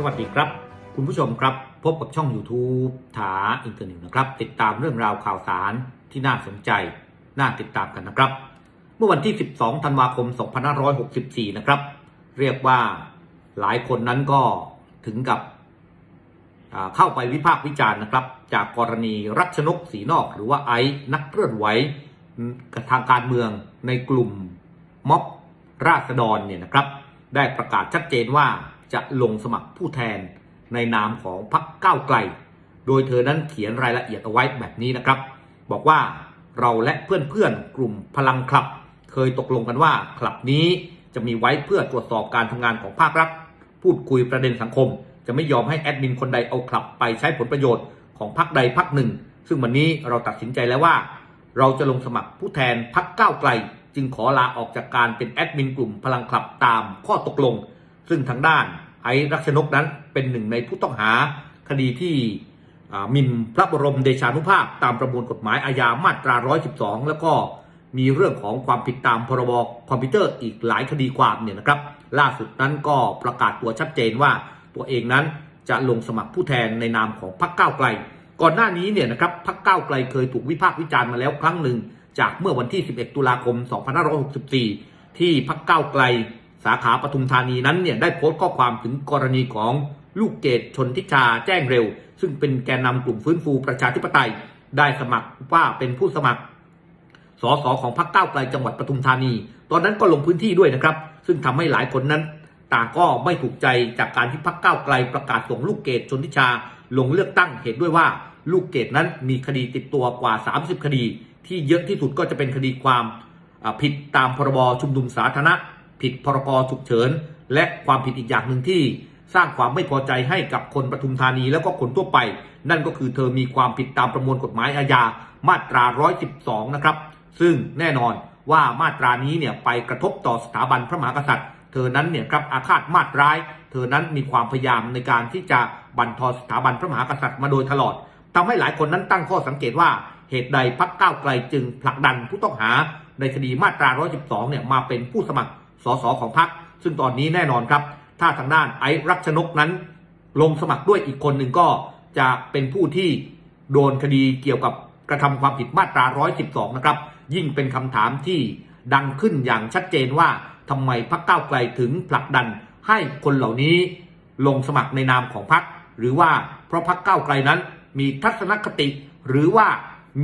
สวัสดีครับ คุณผู้ชมครับ พบกับช่อง YouTube ถาอินเตอร์เน็ตนะครับ ติดตามเรื่องราวข่าวสารที่น่าสนใจ น่าติดตามกันนะครับ เมื่อวันที่ 12 ธันวาคม 2564 นะครับ เรียกว่าหลายคนนั้นก็ถึงกับเข้าไปวิพากษ์วิจารณ์นะครับ จากกรณีรัชนกสีนอก หรือว่าไอซ์นักเคลื่อนไหวทางการเมืองในกลุ่มม็อบราษฎรเนี่ยนะครับ ได้ประกาศชัดเจนว่า จะลงสมัครผู้แทนในนามของพรรคก้าวไกล โดยเธอนั้นเขียนรายละเอียดเอาไว้แบบนี้นะครับ บอกว่าเราและเพื่อนๆกลุ่มพลังคลับ เคยตกลงกันว่าคลับนี้จะมีไว้เพื่อตรวจสอบการทำงานของภาครัฐ พูดคุยประเด็นสังคม จะไม่ยอมให้แอดมินคนใดเอาคลับไปใช้ผลประโยชน์ของพรรคใดพรรคหนึ่ง ซึ่งวันนี้เราตัดสินใจแล้วว่า เราจะลงสมัครผู้แทนพรรคก้าวไกล จึงขอลาออกจากการเป็นแอดมินกลุ่มพลังคลับตามข้อตกลง ซึ่งทางด้านไอ้รักชนกนั้นเป็นหนึ่งในผู้ต้องหาคดีที่มิ่นพระบรมเดชานุภาพ ตามประมวลกฎหมายอาญามาตรา 112 แล้วก็มีเรื่องของความผิดตามพรบคอมพิวเตอร์อีกหลายคดีความเนี่ยนะครับ ล่าสุดนั้นก็ประกาศตัวชัดเจนว่าตัวเองนั้นจะลงสมัครผู้แทนในนามของพรรคก้าวไกล ก่อนหน้านี้เนี่ยนะครับพรรคก้าวไกลเคยถูกวิพากษ์วิจารณ์มาแล้วครั้งหนึ่ง จากเมื่อวันที่ 11 ตุลาคม 2564 ที่พรรคก้าวไกล สาขาปทุมธานีนั้นเนี่ยได้โพสต์ข้อความถึงกรณีของลูกเกดชนทิชาแจ้งเร็ว ซึ่งเป็นแกนนำกลุ่มฟื้นฟูประชาธิปไตย ได้สมัครว่าเป็นผู้สมัครสสของพรรคก้าวไกลจังหวัดปทุมธานี ตอนนั้นก็ลงพื้นที่ด้วยนะครับ ซึ่งทำให้หลายคนนั้น ต่างก็ไม่ถูกใจจากการที่พรรคก้าวไกลประกาศส่งลูกเกดชนทิชา ลงเลือกตั้งเหตุด้วยว่าลูกเกดนั้นมีคดีติดตัวกว่า 30 คดี ที่เยอะที่สุดก็จะเป็นคดีความผิดตามพรบชุมนุมสาธารณะ ผิดพรกฉุกเฉิน และความผิดอีกอย่างหนึ่งที่สร้างความไม่พอใจให้กับคนปทุมธานีแล้วก็คนทั่วไป นั่นก็คือเธอมีความผิดตามประมวลกฎหมายอาญามาตรา 112 นะครับ ซึ่งแน่นอนว่ามาตรานี้เนี่ยไปกระทบต่อสถาบันพระมหากษัตริย์ เธอนั้นเนี่ยครับอาฆาตมาตร้าย เธอนั้นมีความพยายามในการที่จะบั่นทอนสถาบันพระมหากษัตริย์มาโดยตลอดทำให้หลายคนนั้นตั้งข้อสังเกตว่าเหตุใดพรรคก้าวไกลจึงผลักดันผู้ต้องหาในคดีมาตรา 112 เนี่ยมาเป็นผู้สมัคร สสของพรรคซึ่งตอนนี้แน่นอนครับ ถ้าทางด้านไอ้รักชนกนั้น ลงสมัครด้วยอีกคนหนึ่งก็จะเป็นผู้ที่โดนคดีเกี่ยวกับกระทำความผิดมาตรา 112 นะครับ ยิ่งเป็นคำถามที่ดังขึ้นอย่างชัดเจนว่าทำไมพรรคก้าวไกลถึงผลักดันให้คนเหล่านี้ลงสมัครในนามของพรรคหรือว่าเพราะพรรคก้าวไกลนั้นมีทัศนคติ หรือว่า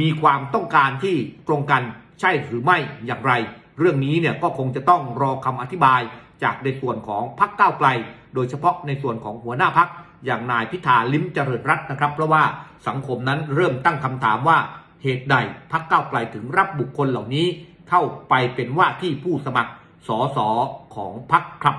มีความต้องการที่ตรงกันใช่หรือไม่อย่างไร เรื่องนี้เนี่ยก็คงจะต้องรอคำอธิบายจากในส่วนของพักก้าวไกล โดยเฉพาะในส่วนของหัวหน้าพักอย่างนายพิธาลิ้มเจริญรัตน์นะครับ เพราะว่าสังคมนั้นเริ่มตั้งคำถามว่าเหตุใดพักก้าวไกลถึงรับบุคคลเหล่านี้ เข้าไปเป็นว่าที่ผู้สมัครสอสอของพักครับ